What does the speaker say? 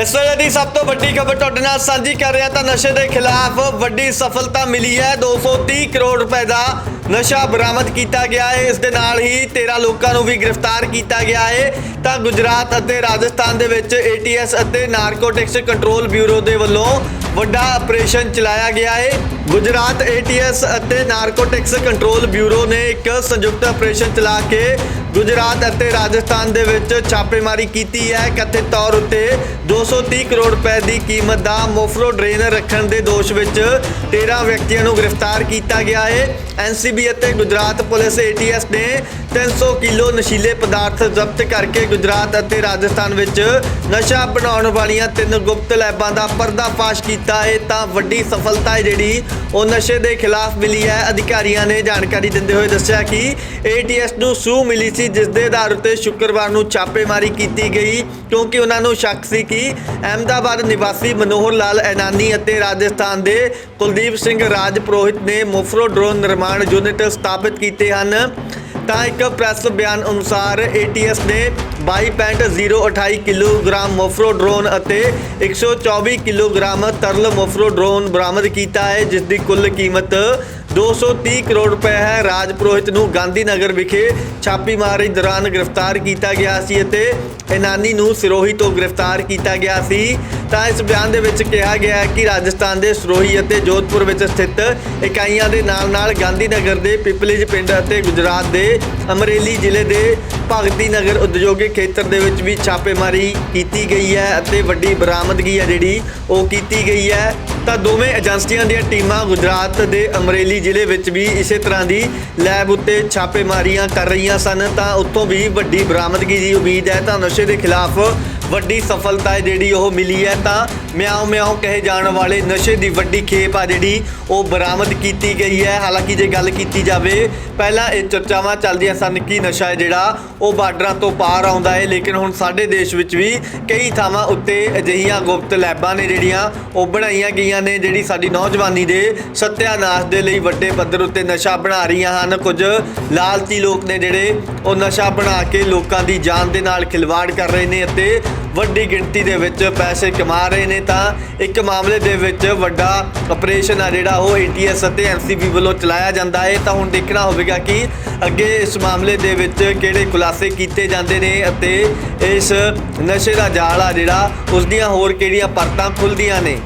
ਇਸ ਵੇਲੇ ਦੀ ਸਭ ਤੋਂ ਵੱਡੀ ਖਬਰ ਤੁਹਾਡੇ ਨਾਲ ਸਾਂਝੀ ਕਰ ਰਿਹਾ ਤਾਂ ਨਸ਼ੇ ਦੇ ਖਿਲਾਫ ਵੱਡੀ ਸਫਲਤਾ ਮਿਲੀ ਹੈ। 230 ਕਰੋੜ ਰੁਪਏ ਦਾ ਨਸ਼ਾ ਬਰਾਮਦ ਕੀਤਾ ਗਿਆ ਹੈ। ਇਸ ਦੇ ਨਾਲ ਹੀ 13 ਲੋਕਾਂ ਨੂੰ ਵੀ ਗ੍ਰਿਫਤਾਰ ਕੀਤਾ ਗਿਆ ਹੈ। ਤਾਂ ਗੁਜਰਾਤ ਅਤੇ ਰਾਜਸਥਾਨ ਦੇ ਵਿੱਚ ATS ਅਤੇ ਨਾਰਕੋਟਿਕਸ ਕੰਟਰੋਲ ਬਿਊਰੋ ਦੇ ਵੱਲੋਂ ਵੱਡਾ ਆਪਰੇਸ਼ਨ ਚਲਾਇਆ ਗਿਆ ਹੈ। ਗੁਜਰਾਤ ATS ਅਤੇ ਨਾਰਕੋਟਿਕਸ ਕੰਟਰੋਲ ਬਿਊਰੋ ਨੇ ਇੱਕ ਸੰਯੁਕਤ ਆਪਰੇਸ਼ਨ ਚਲਾ ਕੇ ਗੁਜਰਾਤ ਅਤੇ ਰਾਜਸਥਾਨ ਦੇ ਵਿੱਚ ਛਾਪੇਮਾਰੀ ਕੀਤੀ ਹੈ। ਕਥਿਤ ਤੌਰ ਉੱਤੇ 230 ਕਰੋੜ ਰੁਪਏ ਦੀ ਕੀਮਤ ਦਾ ਮੋਫਰੋ ਡਰੇਨ ਰੱਖਣ ਦੇ ਦੋਸ਼ ਵਿੱਚ 13 ਵਿਅਕਤੀਆਂ ਨੂੰ ਗ੍ਰਿਫਤਾਰ ਕੀਤਾ ਗਿਆ ਹੈ। ਐਨਸੀਬੀ ਅਤੇ ਗੁਜਰਾਤ ਪੁਲਿਸ ATS ਨੇ 300 ਕਿਲੋ ਨਸ਼ੀਲੇ ਪਦਾਰਥ ਜ਼ਬਤ ਕਰਕੇ ਗੁਜਰਾਤ ਅਤੇ ਰਾਜਸਥਾਨ ਵਿੱਚ ਨਸ਼ਾ ਬਣਾਉਣ ਵਾਲੀਆਂ ਤਿੰਨ ਗੁਪਤ ਲੈਬਾਂ ਦਾ ਪਰਦਾਫਾਸ਼ ਕੀਤਾ ਹੈ ਤਾਂ ਵੱਡੀ ਸਫਲਤਾ ਹੈ ਜਿਹੜੀ, ਉਹ ਨਸ਼ੇ ਦੇ ਖਿਲਾਫ ਮਿਲੀ ਹੈ। ਅਧਿਕਾਰੀਆਂ ਨੇ ਜਾਣਕਾਰੀ ਦਿੰਦੇ ਹੋਏ ਦੱਸਿਆ ਕਿ ATS ਨੂੰ ਸੂ ਮਿਲੀ ਸੀ, ਜਿਸ ਦੇ ਆਧਾਰ ਉੱਤੇ ਸ਼ੁੱਕਰਵਾਰ ਨੂੰ ਛਾਪੇਮਾਰੀ ਕੀਤੀ ਗਈ, ਕਿਉਂਕਿ ਉਹਨਾਂ ਨੂੰ ਸ਼ੱਕ ਸੀ ਕਿ ਅਹਿਮਦਾਬਾਦ ਨਿਵਾਸੀ ਮਨੋਹਰ ਲਾਲ ਐਨਾਨੀ ਅਤੇ ਰਾਜਸਥਾਨ ਦੇ ਕੁਲਦੀਪ ਸਿੰਘ ਰਾਜ ਪੁਰੋਹਿਤ ਨੇ ਮੋਫਰੋ ਡਰੋਨ ਨਿਰਮਾਣ ਯੂਨਿਟ ਸਥਾਪਿਤ ਕੀਤੇ ਹਨ। ਤਾਂ ਇੱਕ ਪ੍ਰੈਸ ਬਿਆਨ ਅਨੁਸਾਰ ATS ਨੇ 22.028 ਕਿਲੋਗ੍ਰਾਮ ਮੋਫਰੋ ਡਰੋਨ ਅਤੇ 124 ਕਿਲੋਗ੍ਰਾਮ ਤਰਲ ਮੋਫਰੋ ਡਰੋਨ ਬਰਾਮਦ ਕੀਤਾ ਹੈ, ਜਿਸ ਦੀ ਕੁੱਲ ਕੀਮਤ 230 ਕਰੋੜ ਰੁਪਏ ਹੈ ਰਾਜ ਪੁਰੋਹਿਤ ਨੂੰ ਗਾਂਧੀ ਨਗਰ ਵਿਖੇ ਛਾਪੇਮਾਰੀ ਦੌਰਾਨ ਗ੍ਰਿਫਤਾਰ ਕੀਤਾ ਗਿਆ ਸੀ ਅਤੇ ਇਨਾਨੀ ਨੂੰ ਸਿਰੋਹੀ ਤੋਂ ਗ੍ਰਿਫਤਾਰ ਕੀਤਾ ਗਿਆ ਸੀ। ਤਾਂ ਇਸ ਬਿਆਨ ਦੇ ਵਿੱਚ ਕਿਹਾ ਗਿਆ ਹੈ ਕਿ ਰਾਜਸਥਾਨ ਦੇ ਸਿਰੋਹੀ ਅਤੇ ਜੋਧਪੁਰ ਵਿੱਚ ਸਥਿਤ ਇਕਾਈਆਂ ਦੇ ਨਾਲ-ਨਾਲ ਗਾਂਧੀ ਨਗਰ ਦੇ ਪਿਪਲੀਜ ਪਿੰਡ ਅਤੇ ਗੁਜਰਾਤ ਦੇ ਅਮਰੇਲੀ ਜ਼ਿਲ੍ਹੇ ਦੇ ਭਗਤੀ ਨਗਰ ਉਦਯੋਗਿਕ ਖੇਤਰ ਦੇ ਵਿੱਚ ਵੀ ਛਾਪੇਮਾਰੀ ਕੀਤੀ ਗਈ ਹੈ ਅਤੇ ਵੱਡੀ ਬਰਾਮਦਗੀ ਹੈ ਜਿਹੜੀ ਉਹ ਕੀਤੀ ਗਈ ਹੈ। ਤਾਂ ਦੋਵੇਂ ਏਜੰਸੀਆਂ ਦੀਆਂ ਟੀਮਾਂ ਗੁਜਰਾਤ ਦੇ ਅਮਰੇਲੀ ਜ਼ਿਲ੍ਹੇ ਵਿੱਚ ਵੀ ਇਸੇ ਤਰ੍ਹਾਂ ਦੀ ਲੈਬ ਉੱਤੇ ਛਾਪੇਮਾਰੀਆਂ ਕਰ ਰਹੀਆਂ ਸਨ, ਤਾਂ ਉੱਥੋਂ ਵੀ ਵੱਡੀ ਬਰਾਮਦਗੀ ਦੀ ਉਮੀਦ ਹੈ ਤਾਂ ਨਸ਼ੇ ਦੇ ਖਿਲਾਫ ਵੱਡੀ ਸਫਲਤਾ ਜਿਹੜੀ ਉਹ ਮਿਲੀ ਹੈ, ਤਾਂ ਮਿਆਉ ਮਿਆਉ ਕਹੇ ਜਾਣ ਵਾਲੇ ਨਸ਼ੇ ਦੀ ਵੱਡੀ ਖੇਪ ਆ ਜਿਹੜੀ ਉਹ ਬਰਾਮਦ ਕੀਤੀ ਗਈ ਹੈ। ਹਾਲਾਂਕਿ ਜੇ ਗੱਲ ਕੀਤੀ ਜਾਵੇ, ਪਹਿਲਾਂ ਇਹ ਚਰਚਾਵਾਂ ਚੱਲਦੀਆਂ ਸਨ ਕਿ ਨਸ਼ਾ ਹੈ ਜਿਹੜਾ, ਉਹ ਬਾਰਡਰਾਂ ਤੋਂ ਪਾਰ ਆਉਂਦਾ ਹੈ। ਲੇਕਿਨ ਹੁਣ ਸਾਡੇ ਦੇਸ਼ ਵਿੱਚ ਵੀ ਕਈ ਥਾਵਾਂ ਉੱਤੇ ਅਜਿਹੀਆਂ ਗੁਪਤ ਲੈਬਾਂ ਨੇ ਜਿਹੜੀਆਂ ਉਹ ਬਣਾਈਆਂ ਗਈਆਂ ਨੇ, ਜਿਹੜੀ ਸਾਡੀ ਨੌਜਵਾਨੀ ਦੇ ਸਤਿਆਨਾਸ਼ ਦੇ ਲਈ ਵੱਡੇ ਪੱਧਰ ਉੱਤੇ ਨਸ਼ਾ ਬਣਾ ਰਹੀਆਂ ਹਨ। ਕੁਝ ਲਾਲਚੀ ਲੋਕ ਨੇ ਜਿਹੜੇ ਉਹ ਨਸ਼ਾ ਬਣਾ ਕੇ ਲੋਕਾਂ ਦੀ ਜਾਨ ਦੇ ਨਾਲ ਖਿਲਵਾੜ ਕਰ ਰਹੇ ਨੇ ਅਤੇ ਵੱਡੀ ਗਿਣਤੀ ਦੇ ਵਿੱਚ ਪੈਸੇ ਕਮਾ ਰਹੇ ਨੇ ਤਾਂ ਇੱਕ ਮਾਮਲੇ ਦੇ ਵਿੱਚ ਵੱਡਾ ਆਪਰੇਸ਼ਨ ਆ ਜਿਹੜਾ ਉਹ ATS ਅਤੇ NCB ਵੱਲੋਂ ਚਲਾਇਆ ਜਾਂਦਾ ਹੈ। ਤਾਂ ਹੁਣ ਦੇਖਣਾ ਹੋਵੇਗਾ ਕਿ ਅੱਗੇ ਇਸ ਮਾਮਲੇ ਦੇ ਵਿੱਚ ਕਿਹੜੇ ਖੁਲਾਸੇ ਕੀਤੇ ਜਾਂਦੇ ਨੇ ਅਤੇ ਇਸ ਨਸ਼ੇ ਦਾ ਜਾਲ ਆ ਜਿਹੜਾ ਉਸ ਦੀਆਂ ਹੋਰ ਕਿਹੜੀਆਂ ਪਰਤਾਂ ਖੁੱਲਦੀਆਂ ਨੇ।